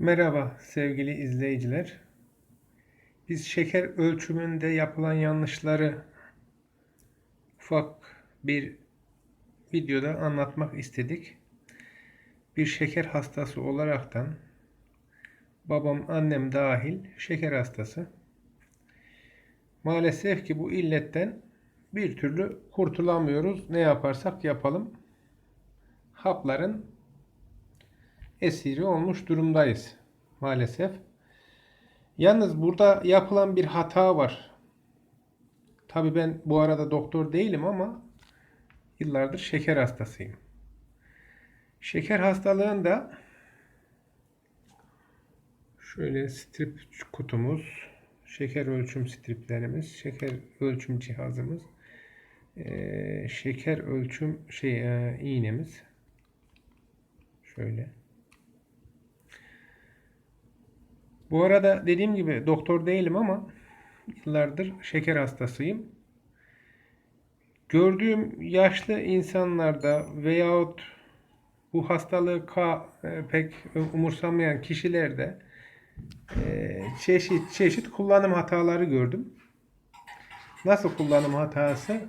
Merhaba sevgili izleyiciler. Biz şeker ölçümünde yapılan yanlışları ufak bir videoda anlatmak istedik. Bir şeker hastası olaraktan babam, annem dahil şeker hastası. Maalesef ki bu illetten bir türlü kurtulamıyoruz. Ne yaparsak yapalım. Hapların esiri olmuş durumdayız maalesef. Yalnız burada yapılan bir hata var. Tabii ben bu arada doktor değilim ama yıllardır şeker hastasıyım. Şeker hastalığında şöyle strip kutumuz, şeker ölçüm striplerimiz, şeker ölçüm cihazımız, eee, şeker ölçüm şey eee, iğnemiz. Şöyle. Bu arada dediğim gibi doktor değilim ama yıllardır şeker hastasıyım. Gördüğüm yaşlı insanlarda veyahut bu hastalığı ka- e, pek umursamayan kişilerde e, çeşit çeşit kullanım hataları gördüm. Nasıl kullanım hatası?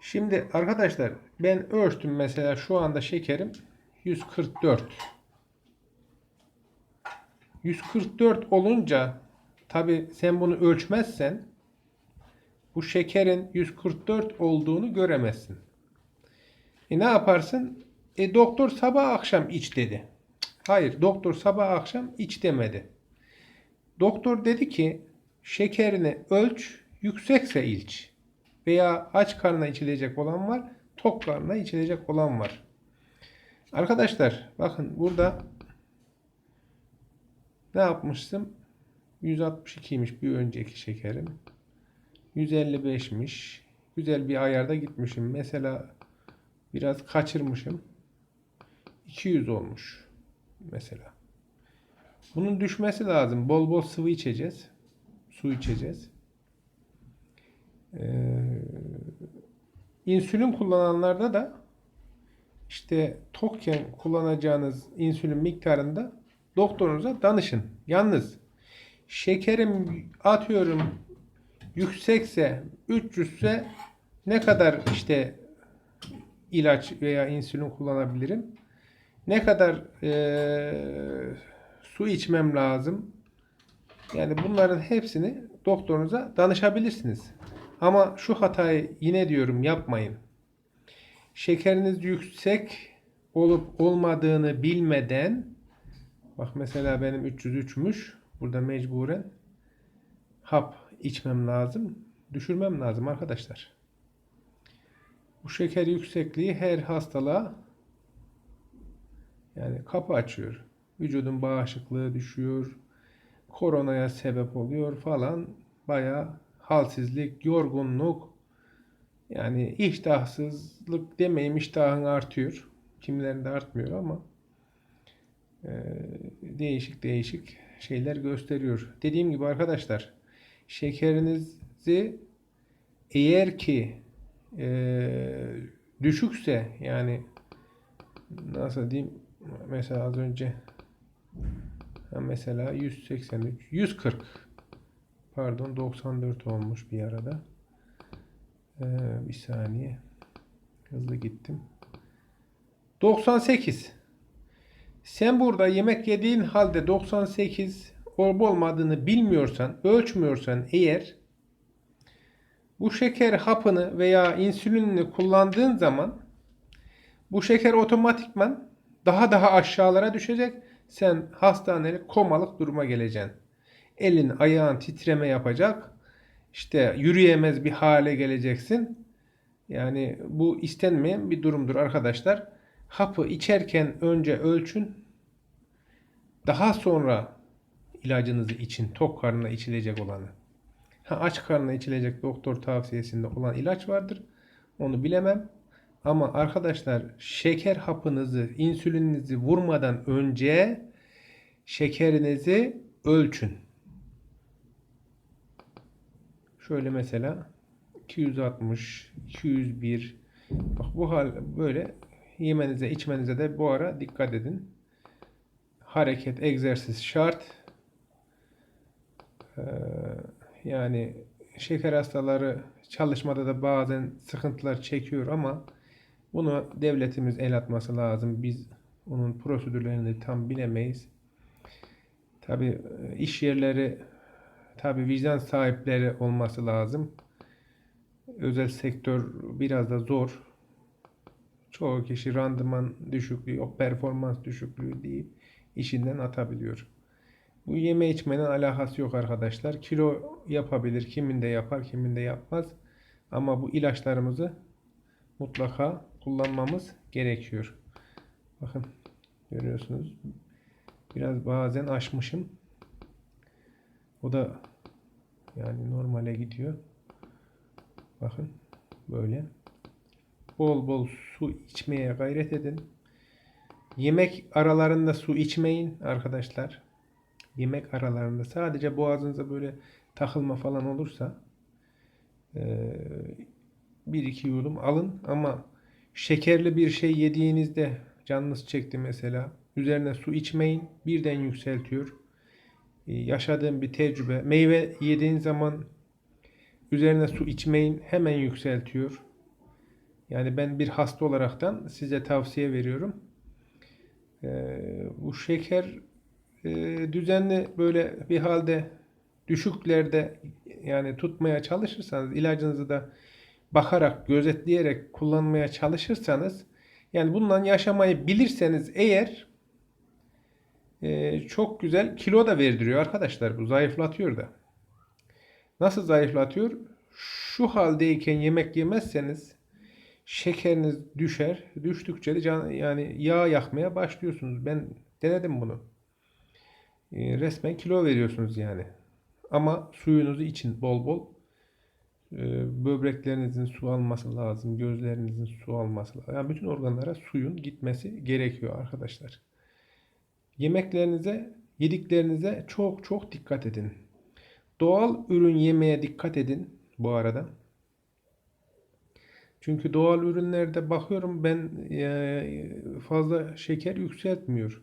Şimdi arkadaşlar ben ölçtüm mesela şu anda şekerim 144. 144 olunca tabi sen bunu ölçmezsen bu şekerin 144 olduğunu göremezsin. E ne yaparsın? E doktor sabah akşam iç dedi. Hayır, doktor sabah akşam iç demedi. Doktor dedi ki şekerini ölç, yüksekse iç. Veya aç karnına içilecek olan var, tok karnına içilecek olan var. Arkadaşlar bakın burada ne yapmıştım? 162'ymiş bir önceki şekerim. 155'miş. Güzel bir ayarda gitmişim. Mesela biraz kaçırmışım. 200 olmuş. Mesela. Bunun düşmesi lazım. Bol bol sıvı içeceğiz. Su içeceğiz. Ee, insülin kullananlarda da işte tokken kullanacağınız insülin miktarında doktorunuza danışın. Yalnız şekerim atıyorum yüksekse 300 ise ne kadar işte ilaç veya insülin kullanabilirim? Ne kadar eee, su içmem lazım? Yani bunların hepsini doktorunuza danışabilirsiniz. Ama şu hatayı yine diyorum yapmayın. Şekeriniz yüksek olup olmadığını bilmeden bak mesela benim 303'müş. Burada mecburen hap içmem lazım. Düşürmem lazım arkadaşlar. Bu şeker yüksekliği her hastalığa yani kapı açıyor. Vücudun bağışıklığı düşüyor. Koronaya sebep oluyor falan. Bayağı halsizlik, yorgunluk, yani iştahsızlık demeyeyim iştahın artıyor. Kimilerinde artmıyor ama değişik değişik şeyler gösteriyor. Dediğim gibi arkadaşlar şekerinizi eğer ki e, düşükse yani nasıl diyeyim mesela az önce mesela 183 140 pardon 94 olmuş bir arada. Ee, bir saniye. Hızlı gittim. 98. Sen burada yemek yediğin halde 98 olup olmadığını bilmiyorsan, ölçmüyorsan eğer bu şeker hapını veya insülinini kullandığın zaman bu şeker otomatikman daha daha aşağılara düşecek. Sen hastanelik komalık duruma geleceksin. Elin ayağın titreme yapacak işte yürüyemez bir hale geleceksin. Yani bu istenmeyen bir durumdur arkadaşlar. Hapı içerken önce ölçün. Daha sonra ilacınızı için tok karnına içilecek olanı. Ha, aç karnına içilecek doktor tavsiyesinde olan ilaç vardır. Onu bilemem. Ama arkadaşlar şeker hapınızı, insülininizi vurmadan önce şekerinizi ölçün. Şöyle mesela 260, 201. Bak bu hal böyle yemenize içmenize de bu ara dikkat edin. hareket, egzersiz şart. Ee, yani şeker hastaları çalışmada da bazen sıkıntılar çekiyor ama bunu devletimiz el atması lazım. Biz onun prosedürlerini tam bilemeyiz. Tabi iş yerleri tabi vicdan sahipleri olması lazım. Özel sektör biraz da zor. Çoğu kişi randıman düşüklüğü, o performans düşüklüğü deyip işinden atabiliyor. Bu yeme içmenin alakası yok arkadaşlar. Kilo yapabilir, kiminde yapar, kiminde yapmaz. Ama bu ilaçlarımızı mutlaka kullanmamız gerekiyor. Bakın görüyorsunuz. Biraz bazen aşmışım. O da yani normale gidiyor. Bakın böyle. Bol bol su içmeye gayret edin. Yemek aralarında su içmeyin arkadaşlar. Yemek aralarında sadece boğazınıza böyle takılma falan olursa eee, bir iki yudum alın ama şekerli bir şey yediğinizde canınız çekti mesela üzerine su içmeyin birden yükseltiyor. Ee, Yaşadığım bir tecrübe. Meyve yediğin zaman üzerine su içmeyin hemen yükseltiyor. Yani ben bir hasta olaraktan size tavsiye veriyorum. Ee, bu şeker e, düzenli böyle bir halde düşüklerde yani tutmaya çalışırsanız ilacınızı da bakarak, gözetleyerek kullanmaya çalışırsanız yani bundan yaşamayı bilirseniz eğer e, çok güzel kilo da verdiriyor arkadaşlar. Bu zayıflatıyor da. Nasıl zayıflatıyor? Şu haldeyken yemek yemezseniz şekeriniz düşer. Düştükçe de can, yani yağ yakmaya başlıyorsunuz. Ben denedim bunu. E, resmen kilo veriyorsunuz yani. Ama suyunuzu için bol bol. E, böbreklerinizin su alması lazım. Gözlerinizin su alması lazım. Yani bütün organlara suyun gitmesi gerekiyor arkadaşlar. Yemeklerinize, yediklerinize çok çok dikkat edin. Doğal ürün yemeye dikkat edin bu arada. Çünkü doğal ürünlerde bakıyorum ben e, fazla şeker yükseltmiyor.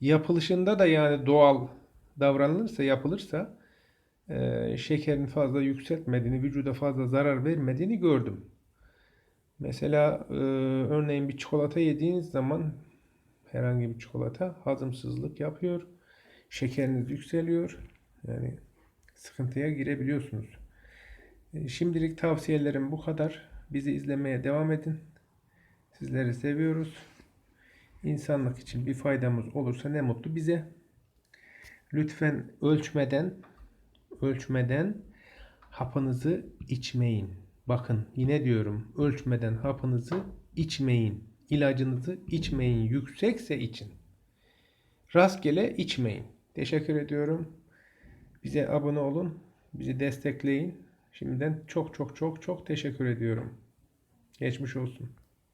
Yapılışında da yani doğal davranılırsa, yapılırsa e, şekerin fazla yükseltmediğini, vücuda fazla zarar vermediğini gördüm. Mesela e, örneğin bir çikolata yediğiniz zaman herhangi bir çikolata hazımsızlık yapıyor. Şekeriniz yükseliyor. Yani sıkıntıya girebiliyorsunuz. Şimdilik tavsiyelerim bu kadar. Bizi izlemeye devam edin. Sizleri seviyoruz. İnsanlık için bir faydamız olursa ne mutlu bize. Lütfen ölçmeden ölçmeden hapınızı içmeyin. Bakın yine diyorum ölçmeden hapınızı içmeyin. İlacınızı içmeyin. Yüksekse için. Rastgele içmeyin. Teşekkür ediyorum. Bize abone olun. Bizi destekleyin. Şimdiden çok çok çok çok teşekkür ediyorum. Geçmiş olsun.